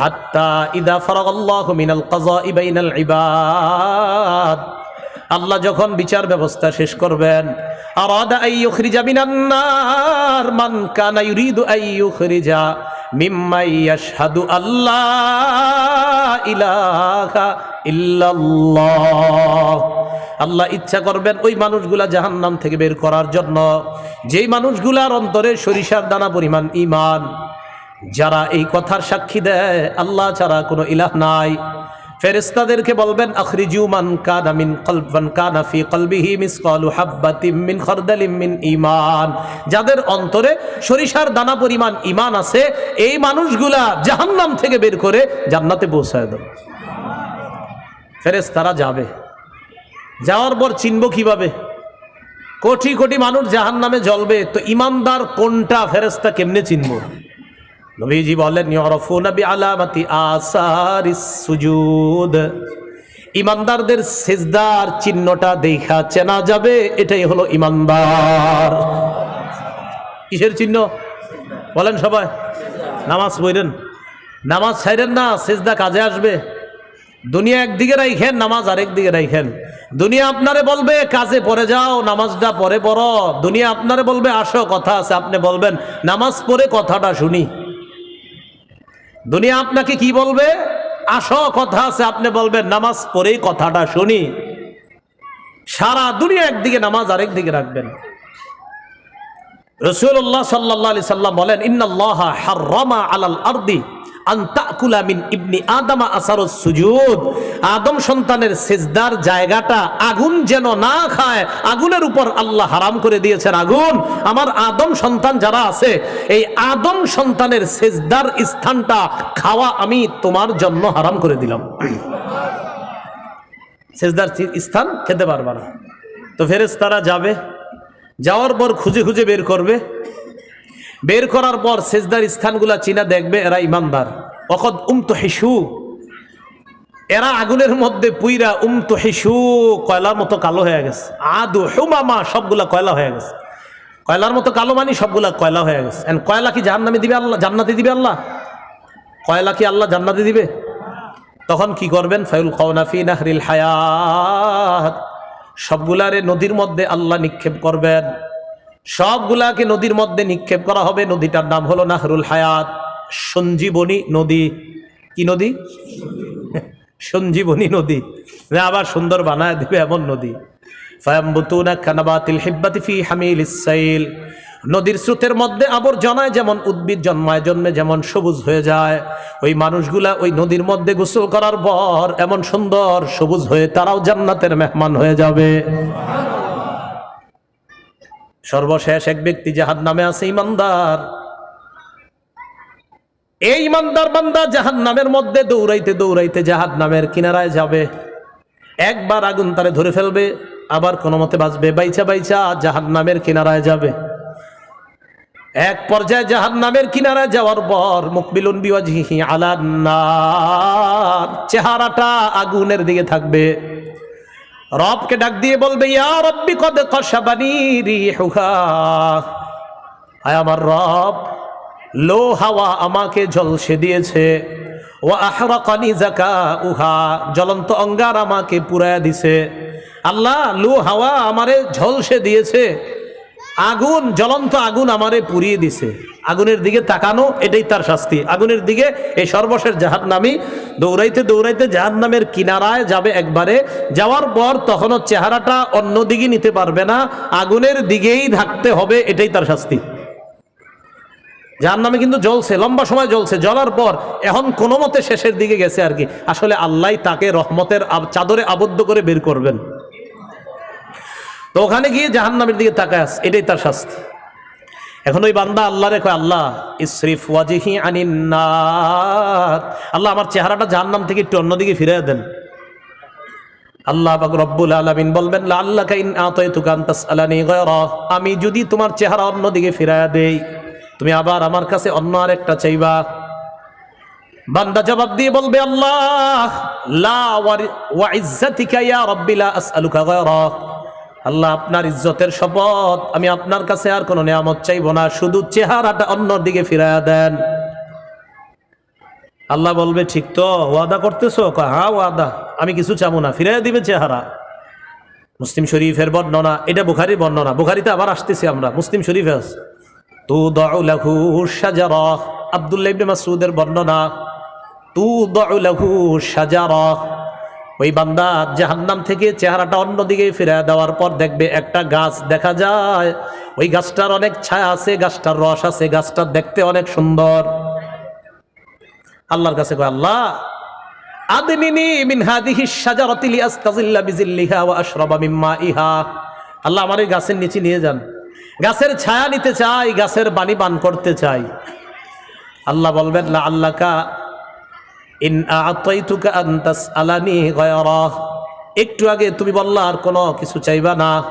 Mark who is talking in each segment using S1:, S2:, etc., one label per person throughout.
S1: হাত্তা ইদা মিনাল আল্লাহ যখন বিচার ব্যবস্থা শেষ করবেন মান আল্লাহ ইল্লাল্লাহ। আল্লাহ ইচ্ছা করবেন ওই মানুষগুলা জাহান্নাম থেকে বের করার জন্য। যেই মানুষগুলার অন্তরে সরিষার দানা পরিমাণ ইমান যারা এই কথার সাক্ষী দেয়, আল্লাহ ছাড়া কোনো ইলাহ নাই। ফেরেস্তাদেরকে বলবেন, আখরিজু মান কানা মিন কলবান কানা ফি কলবিহি মিসকালু হাব্বাতিম মিন খরদালিম মিন ঈমান। যাদের অন্তরে সরিষার দানা পরিমাণ ঈমান আছে, এই মানুষগুলা জাহান্নাম থেকে বের করে জান্নাতে পৌঁছায় দাও। ফেরেশতারা যাবে। যাওয়ার পর চিনব কীভাবে? কোটি কোটি মানুষ জাহান্নামে জ্বলবে, তো ইমানদার কোনটা ফেরেশতা কেমনে চিনব? নবীজি বলেন সুজুদ। ইমানদারদের সেজদার চিহ্নটা দেখা চেনা যাবে, এটাই হলো ইমানদার। কিসের চিহ্ন? বলেন সবাই, নামাজ পড়েন। নামাজ ছাইরেন না, সেজদা কাজে আসবে। দুনিয়া একদিকে রাইখেন, নামাজ আরেক দিকে রাইখেন। দুনিয়া আপনারে বলবে, কাজে পরে যাও, নামাজটা পরে পড়ো। দুনিয়া আপনারে বলবে, আসো, কথা আছে। আপনি বলবেন, নামাজ পড়ে কথাটা শুনি। দুনিয়া আপনাকে কি বলবে? আসো, কথা আছে, আপনি বলবেন, নামাজ পড়েই কথাটা শুনি। সারা দুনিয়া একদিকে, নামাজ আরেক দিকে রাখবেন। রসুল্লাহ সাল্লাহ আলি সাল্লাম বলেন, ইন্নাল্লাহ হাররামা আলাল আরদি। ইবনি সুজুদ। আদম সন্তানের সেজদার জায়গাটা আগুন যেন না খায়, আগুনের উপর হারাম করে দিয়েছেন আগুন। আমার আদম সন্তান যারা আছে, এই আদম সন্তানের সেজদার স্থানটা খাওয়া আমি তোমার জন্য হারাম করে দিলাম। সেজদার স্থান খেতে পারবা না। তো ফেরেশতারা যাবে, যাওয়ার পর খুঁজে খুঁজে বের করবে। বের করার পর সেজদার স্থানগুলা চিনা দেখবে, এরা ইমানদার। অকদ উমতো হিসু এরা আগুনের মধ্যে পুইরা উমতো হিসু কয়লার মতো কালো হয়ে গেছে। আদু, হুমামা, সবগুলা কয়লা হয়ে গেছে। কয়লার মতো কালো মানি সবগুলা কয়লা হয়ে গেছে। এন্ড কয়লা কি জাহান্নামে দিবে আল্লাহ? জান্নাতে দিবে আল্লাহ? কয়লা কি আল্লাহ জান্নাতে দিবে? তখন কি করবেন? ফাইল কওনাফি নাহরিল হায়াত। সবগুলারে নদীর মধ্যে আল্লাহ নিক্ষেপ করবেন। সবগুলাকে নদীর মধ্যে নিক্ষেপ করা হবে। নদীটার নাম হলো নাহরুল হায়াত। সঞ্জীবনী নদী। কি নদী? সঞ্জীবনী নদী। আবার সুন্দর বানায় দিবে এমন নদী। নদীর স্রোতের মধ্যে আবর্জনায় যেমন উদ্ভিদ জন্মায়, জন্মে যেমন সবুজ হয়ে যায়, ওই মানুষগুলা ওই নদীর মধ্যে গোসল করার পর এমন সুন্দর সবুজ হয়ে তারাও জান্নাতের মেহমান হয়ে যাবে। সর্বশেষ এক ব্যক্তি জাহাদ নামে আছে, ইমানদার। এই ইমানদার বান্দা জাহাদ নামের মধ্যে দৌড়াইতে দৌড়াইতে জাহাদ নামের কিনারায় যাবে। একবার আগুন তারে ধরে ফেলবে, আবার কোনো মতে বাঁচবে। বাইচা বাইচা জাহাদ নামের কিনারায় যাবে। এক পর্যায়ে জাহান নামের কিনারায় যাওয়ার পর মুকবিলুন বিওয়াজিহি আলান্নার। চেহারাটা আগুনের দিকে থাকবে। রবকে ডাক দিয়ে বলবে, ইয়া রব্বি কদ কশাবানি রিহুহা। আয় আমার রব, লো হাওয়া আমাকে জলসে দিয়েছে। ও আহরাকানি জাকা উহা জ্বলন্ত অঙ্গার আমাকে পুরায়া দিছে। আল্লাহ, লো হাওয়া আমারে ঝলসে দিয়েছে। আগুন, জ্বলন্ত আগুন আমারে পুড়িয়ে দিছে। আগুনের দিকে তাকানো, এটাই তার শাস্তি। আগুনের দিকে এই সর্বশেষ জাহান নামি দৌড়াইতে দৌড়াইতে জাহান নামের কিনারায় যাবে একবারে। যাওয়ার পর তখনও চেহারাটা অন্য দিকে নিতে পারবে না। আগুনের দিকেই থাকতে হবে, এটাই তার শাস্তি। জাহান নামে কিন্তু জ্বলছে, লম্বা সময় জ্বলছে। জ্বলার পর এখন কোনো মতে শেষের দিকে গেছে আর কি। আসলে আল্লাহ তাকে রহমতের চাদরে আবদ্ধ করে বের করবেন। তো ওখানে গিয়ে জাহান্নামের দিকে তাকায় আস, এটাই তার শাস্তি। এখন ওই বান্দা আল্লাহ রেখো আল্লাহ, ইসরিফ ওয়াজিহি আনিন্নার আল্লাহ, আমার চেহারাটা জাহান্নাম থেকে একটু অন্যদিকে ফিরে দেন। আল্লাহ পাক রব্বুল আলামিন বলবেন লা আল্লাকা ইন আতাইতুকা আন তাসআলানি গায়রা। আমি যদি তোমার চেহারা অন্যদিকে ফিরায়া দেই, তুমি আবার আমার কাছে অন্য আরেকটা চাইবা? বান্দা জবাব দিয়ে বলবে, আল্লাহ, লা ওয়া ইজ্জাতিকা ইয়া রাব্বি, লা আসআলুকা গায়রা। আল্লাহ আপনার ইজ্জতের শপথ। আমি আপনার কাছে আর কোনো নিয়ামত চাইব না, শুধু চেহারাটা অন্যর দিকে ফিরায়া দেন। আল্লাহ বলবে, ঠিক তো, ওয়াদা করতেছো? হ্যাঁ ওয়াদা। আমি কিছু চাবো না ফিরাই দিবে চেহারা। মুসলিম শরীফের বর্ণনা, এটা বুখারির বর্ণনা, বুখারিতে আবার আসতেছি আমরা, মুসলিম শরীফে আছে। তু সাজার আবদুল্লাহ মাসুদের বর্ণনা তু সাজার ওই বান্দা জাহান্নাম থেকে চেহারাটা অন্যদিকে ফিরে দেওয়ার পর দেখবে একটা গাছ দেখা যায়। ওই গাছটার অনেক ছায়া আছে, গাছটার রস আছে, গাছটা দেখতে অনেক সুন্দর। আল্লাহর কাছে কয়, আল্লাহ, আদনিনি মিন হাদিহি শাজারাতি লিআস্তাযিল্লা বিজিল্লিহা ওয়া আশরাবা মিম্মা ইহা আল্লাহ আমার এই গাছের নিচে নিয়ে যান। গাছের ছায়া নিতে চাই, গাছের পানি পান করতে চাই। আল্লাহ বলবেন, লা আল্লাকা একটু আগে তুমি বললা, আর কোনো কিছু চাইবা না।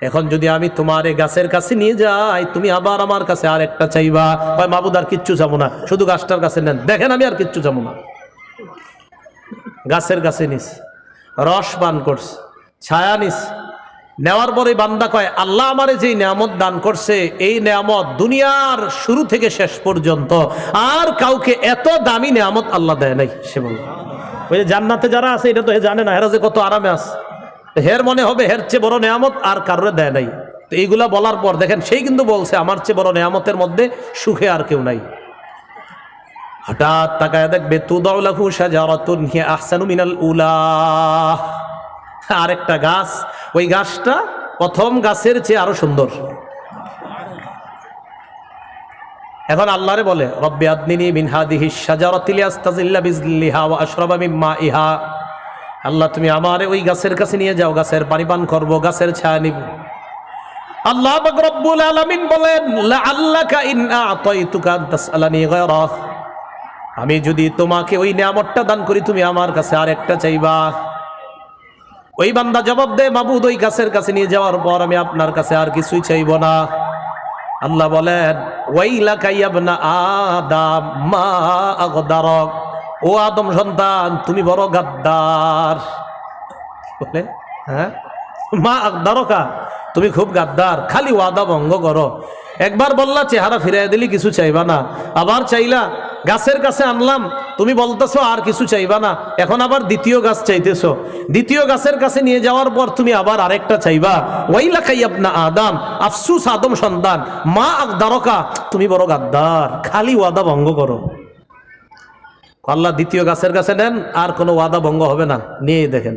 S1: এখন যদি আমি তোমার এই গাছের কাছে নিয়ে যাই, তুমি আবার আমার কাছে আর একটা চাইবা। হয় মাবুদ, আর কিচ্ছু চাবো না। শুধু গাছটার কাছে নেন। দেখেন, আমি আর কিচ্ছু চাবো না। গাছের কাছে নিস। রস পান করস। ছায়া নিস। নেওয়ার পরে বান্দা কয়, আল্লাহ আমারে যেই নিয়ামত দান করছে, এই নিয়ামত দুনিয়ার শুরু থেকে শেষ পর্যন্ত। আর কাউকে এত দামি নিয়ামত আল্লাহ দেয় নাই, সে বলল ওই যে জান্নাতে যারা আছে, এটা তো হে জানে না হেরা যে কত আরামে আছে। হের মনে হবে, হের চেয়ে বড় নিয়ামত আর কারোর দেয় নাই। তো এইগুলা বলার পর, দেখেন, সেই কিন্তু বলছে, আমার চেয়ে বড় নিয়ামতের মধ্যে সুখে আর কেউ নাই। হঠাৎ তাকায় দেখবে, তুদাউলাহু শাজারাতুন, হিয়া আহসানু মিনাল উলা আরেকটা গাছ, ওই গাছটা প্রথম গাছের চেয়ে আরও সুন্দর। এখন আল্লাহরে বলে, রব্বি আদনিনি মিন হাদিহি শাজারাতিল বিজলিহা ইহা। আল্লাহ, তুমি আমারে ওই গাছের কাছে নিয়ে যাও, গাছের পানি পান করব, গাছের ছায়া নিব। আল্লাহ রব্বুল আলামিন বলেন, লাআল্লাকা ইন আমি যদি তোমাকে ওই নিয়ামতটা দান করি, তুমি আমার কাছে আর একটা চাইবা। ওই বান্দা জবাব দে মাবুদ, ওই গাছের কাছে নিয়ে যাওয়ার পর আমি আপনার কাছে আর কিছুই চাইব না। আল্লাহ বলেন ওয়াইলা কাইয়াবনা আদাম মা আগদারক ও আদম সন্তান, তুমি বড় গাদ্দার। বলে হ্যাঁ? মা আগদারকা তুমি খুব গাদ্দার। খালি ওয়াদা ভঙ্গ করো। একবার বললা, চেহারা ফিরাই দিলি, কিছু চাইবা না। আবার চাইলা গাছের কাছে আনলাম, তুমি বলতেছো আর কিছু চাইবা না। এখন আবার দ্বিতীয় গাছ চাইতেছো। দ্বিতীয় গাছের কাছে নিয়ে যাওয়ার পর তুমি আবার আরেকটা চাইবা। ওয়াইলা আপনা আদাম, আফসুস আদম সন্তান, মা আগদারকা তুমি বড় গাদ্দার, খালি ওয়াদা ভঙ্গ করো। আল্লাহ দ্বিতীয় গাছের কাছে নেন, আর কোনো ওয়াদা ভঙ্গ হবে না। নিয়ে দেখেন।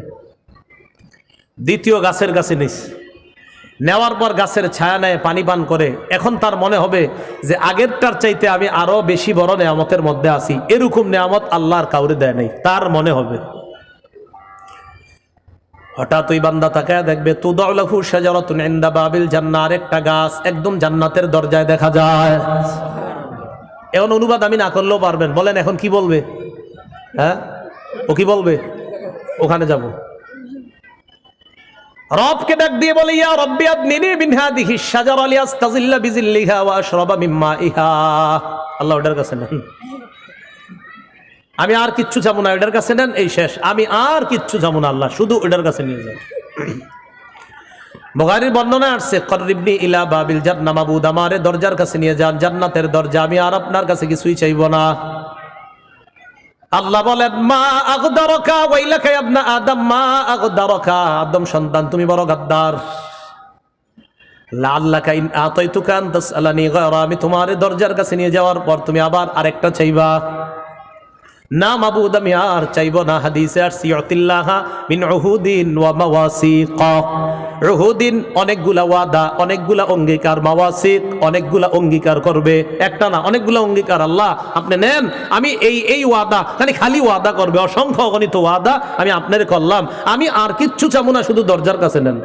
S1: দ্বিতীয় গাছের কাছে নিস। নেওয়ার পর গাছের ছায়া নেয়, পানি পান করে। এখন তার মনে হবে যে আগেরটার চাইতে আমি আরও বেশি বড় নেয়ামতের মধ্যে আছি। এরকম নেয়ামত আল্লাহর কাউরে দেয় নাই, তার মনে হবে। হঠাৎ ওই বান্দা তাকায় দেখবে তুদাউলাহু শাজারাতুন ইনদা বাবিল জান্নাহ আরেকটা গাছ একদম জান্নাতের দরজায় দেখা যায়। এখন অনুবাদ আমি না করলেও পারবেন। বলেন, এখন কি বলবে? হ্যাঁ? ও কি বলবে? ওখানে যাব। রবকে ডাক দিয়ে বলে, ইয়া রব্বি আদনিনি মিন হাদিহি শাজারা লিয়াস্তাজিল্লা বিজিল্লিহা ওয়া আশরাবা মিম্মা ইহা। আল্লাহ ওটার কাছে নেন। আমি আর কিচ্ছু যাব না, ওটার কাছে নেন, এই শেষ। আমি আর কিচ্ছু যাব না, আল্লাহ, শুধু ওটার কাছে নিয়ে যান বুখারীর বর্ণনা আসছে করিবনি ইলা বাবিল জান্নাহ মাবুদ আমারে দরজার কাছে নিয়ে যান, জান্নাতের দরজা, আমি আর আপনার কাছে কিছুই চাইব না। আল্লাহ বলেন, মা আগদারকা ওয়াইলাকা ইবনা আদম, মা আগদারকা আদম সন্তান, তুমি বড় গাদ্দার। লাআল্লাকা ইন আতাইতুকা আন তাসআলানি গায়রা, আমি তোমার দরজার কাছে নিয়ে যাওয়ার পর তুমি আবার আরেকটা চাইবা। না মাবুদ, আমি আর চাইব না হাদিসে আর সিয়তিল্লাহ মিন উহুদিন ওয়া মাওয়াসিক। উহুদিন অনেকগুলা ওয়াদা, অনেকগুলা অঙ্গীকার, মাওয়াসিক অনেকগুলা অঙ্গীকার করবে। একটা না, অনেকগুলা অঙ্গীকার, আল্লাহ আপনি নেন, আমি এই এই ওয়াদা খালি খালি ওয়াদা করবে, অসংখ্য অগণিত ওয়াদা আমি আপনার করলাম। আমি আর কিচ্ছু চাবো না, শুধু দরজার কাছে নেন।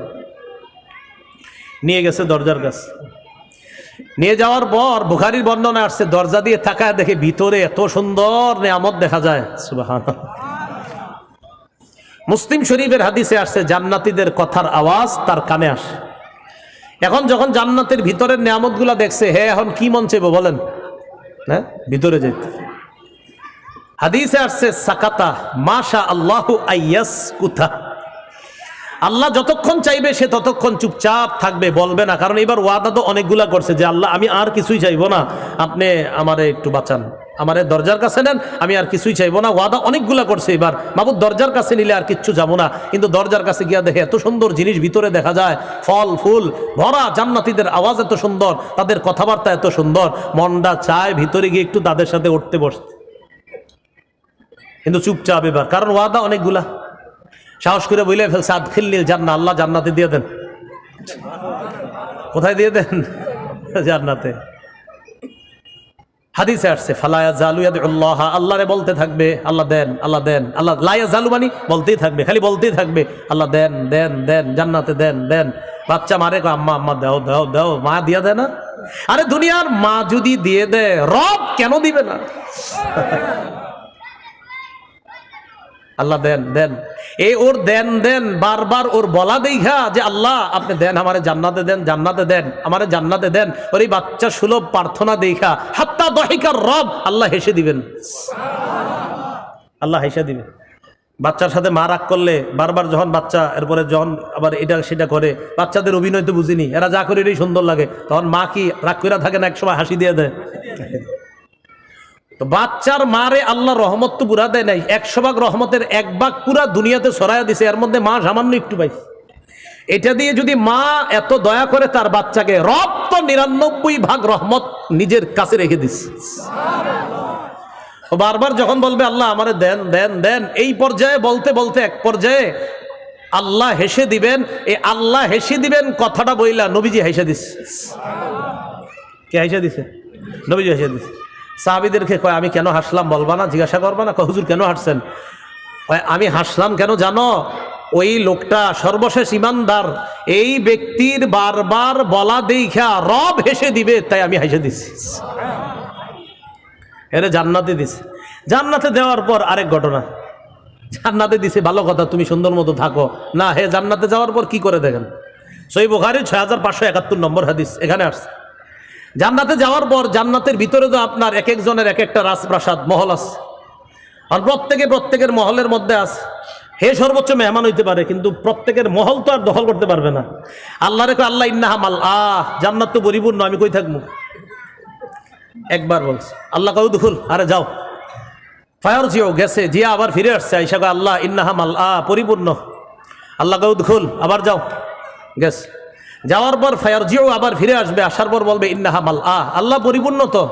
S1: নিয়ে গেছে দরজার কাছে। নিয়ে যাওয়ার পর বুখারির বর্ণনা আসছে, দরজা দিয়ে থাকায় দেখে ভিতরে এত সুন্দর নেয়ামত দেখা যায়। মুসলিম শরীফের হাদিসে আসছে, জান্নাতীদের কথার আওয়াজ তার কানে আসে। এখন যখন জান্নাতের ভিতরের নিয়ামতগুলা দেখছে, হে, এখন কি মন চাইব বলেন? হ্যাঁ ভিতরে যেতে হাদিসে আসছে, সাকাতা মাশা আল্লাহু আইয়াস কুথা আল্লাহ যতক্ষণ চাইবে, সে ততক্ষণ চুপচাপ থাকবে, বলবে না। কারণ এবার ওয়াদা তো অনেকগুলা করছে যে, আল্লাহ, আমি আর কিছুই চাইব না। আপনি আমারে একটু বাঁচান। আমার দরজার কাছে নেন, আমি আর কিছুই চাইব না। ওয়াদা অনেকগুলা করছে এবার। বাবু দরজার কাছে নিলে আর কিচ্ছু যাব না। কিন্তু দরজার কাছে গিয়া দেখে এত সুন্দর জিনিস ভিতরে দেখা যায়। ফল, ফুল, ভরা জান্নাতীদের আওয়াজ এত সুন্দর, তাদের কথাবার্তা এত সুন্দর। মনটা চায় ভিতরে গিয়ে একটু তাদের সাথে উঠতে বসতে। কিন্তু চুপচাপ এবার। কারণ ওয়াদা অনেকগুলা। সাহস করে বলে ফেলছে আদখিল্লিল জান্না আল্লাহ জান্নাতে দিয়ে দেন। কোথায় দিয়ে দেন? জান্নাতে। হাদিসে আসছে ফালায়া জালু আল্লাহ আল্লাহরে বলতে থাকবে, আল্লাহ দেন আল্লাহ দেন, আল্লাহ লায়া জালু মানি বলতেই থাকবে, খালি বলতেই থাকবে, আল্লাহ দেন দেন দেন, জান্নাতে দেন দেন। বাচ্চা মারে আম্মা আম্মা, দাও দাও দাও। মা দিয়া দেয় না? আরে দুনিয়ার মা যদি দিয়ে দেয়, রব কেন দিবে না? আল্লাহ দেন দেন। এই ওর দেন দেন, বারবার ওর বলা দেখা যে আল্লাহ, আপনি দেন, আমারে জান্নাতে দেন জান্নাতে দেন, আমারে জান্নাতে দেন। ওর এই বাচ্চা সুলভ প্রার্থনা দেখা হাত্তা দহিকার রব, আল্লাহ হেসে দিবেন। আল্লাহ হেসে দিবেন। বাচ্চার সাথে মা রাগ করলে বারবার যখন বাচ্চা, এরপরে যখন আবার এটা সেটা করে, বাচ্চাদের অভিনয় তো বুঝিনি, এরা যা করে এটাই সুন্দর লাগে। তখন মা কি রাগ করে থাকে না একসময় হাসি দিয়ে দেয়? তো বাচ্চার মারে আল্লাহ রহমত তো পুরা দেয় নাই। একশো ভাগ রহমতের এক ভাগ পুরা দুনিয়াতে ছড়াইয়া দিছে, এর মধ্যে মা সামান্য একটু পাইছে। এটা দিয়ে যদি মা এত দয়া করে তার বাচ্চাকে রব তো নিরানব্বই ভাগ রহমত নিজের কাছে রেখে দিস বারবার যখন বলবে, আল্লাহ আমারে দেন দেন দেন। এই পর্যায়ে বলতে বলতে এক পর্যায়ে আল্লাহ হেসে দিবেন এই আল্লাহ হেসে দিবেন কথাটা বইলা নবীজি হেসে দিস কে হেসে দিছে? নবীজি হেসে দিছে। সাহাবিদেরকে কয় আমি কেন হাসলাম বলবা না? জিজ্ঞাসা করবা না? হুজুর কেন হাসছেন? কয়, আমি হাসলাম কেন জানো? ওই লোকটা সর্বশেষ ইমানদার। এই ব্যক্তির বারবার বলা দেখা রব হেসে দিবে তাই আমি হেসে দিছি। এরে জান্নাতে দিছে। জান্নাতে দেওয়ার পর আরেক ঘটনা। জান্নাতে দিছে ভালো কথা তুমি সুন্দর মতো থাকো। না হে জান্নাতে যাওয়ার পর কি করে দেখেন? সই বুখারি ছয় হাজার পাঁচশো একাত্তর নম্বর হাদিস এখানে আসছে। জান্নাতে যাওয়ার পর জান্নাতের ভিতরে তো আপনার এক একজনের এক একটা রাজপ্রাসাদ মহল আছে। আর প্রত্যেকে প্রত্যেকের মহলের মধ্যে আছে। হে সর্বোচ্চ মেহমান হইতে পারে, কিন্তু প্রত্যেকের মহল তো আর দখল করতে পারবে না। আল্লাহ রেখো আল্লাহ ইন্নাহা মাল আহ, জান্নাত তো পরিপূর্ণ, আমি কই থাকব? একবার বলছে। আল্লাহ কাউ দুখুল আরে যাও। ফায়ার জিও গেছে, জিয়া আবার ফিরে আসছে, আইসা আল্লাহ ইন্নাহা মাল আ পরিপূর্ণ। আল্লাহ কাউ দুখুল আবার যাও। গেছে। যাওয়ার পর ফায়ার জিও আবার ফিরে আসবে, আসার পর বলবে, ইন্নাহা মাল আহ, আল্লাহ পরিপূর্ণ তো।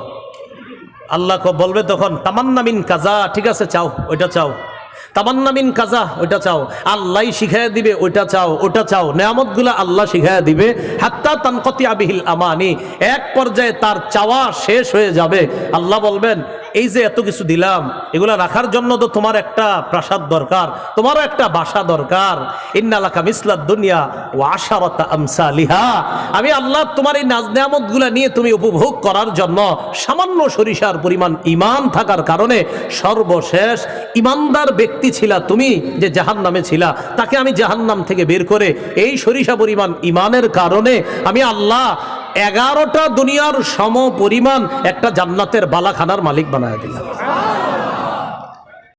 S1: আল্লাহ বলবে তখন তামান্নামিন কাজা, ঠিক আছে, চাও, ওইটা চাও। তামান্না মিন কাজা, ওইটা চাও। আল্লাহ শিখাইয়া দিবে, ওইটা চাও ওটা চাও। নেয়ামতগুলা আল্লাহ শিখাইয়া দিবে। হাত্তা তানকতি আবিহিল আমানি। এক পর্যায়ে তার চাওয়া শেষ হয়ে যাবে। আল্লাহ বলবেন, এই যে এত কিছু দিলাম, এগুলা রাখার জন্য তো তোমার একটা প্রাসাদ দরকার, তোমারও একটা বাসা দরকার। ইন্নালাকা মিসলাদ দুনিয়া ও আশারতা আমসালিহা। আমি আল্লাহ তোমার এই নাজ নেয়ামতগুলা নিয়ে তুমি উপভোগ করার জন্য সামান্য সরিষার পরিমাণ ইমান থাকার কারণে সর্বশেষ ইমানদার ব্যক্তি ছিলা তুমি যে জাহান নামে ছিলা, তাকে আমি জাহান নাম থেকে বের করে এই সরিষা পরিমাণ ইমানের কারণে আমি আল্লাহ এগারোটা দুনিয়ার সম পরিমাণ একটা জান্নাতের বালাখানার মালিক বানায় দিলাম।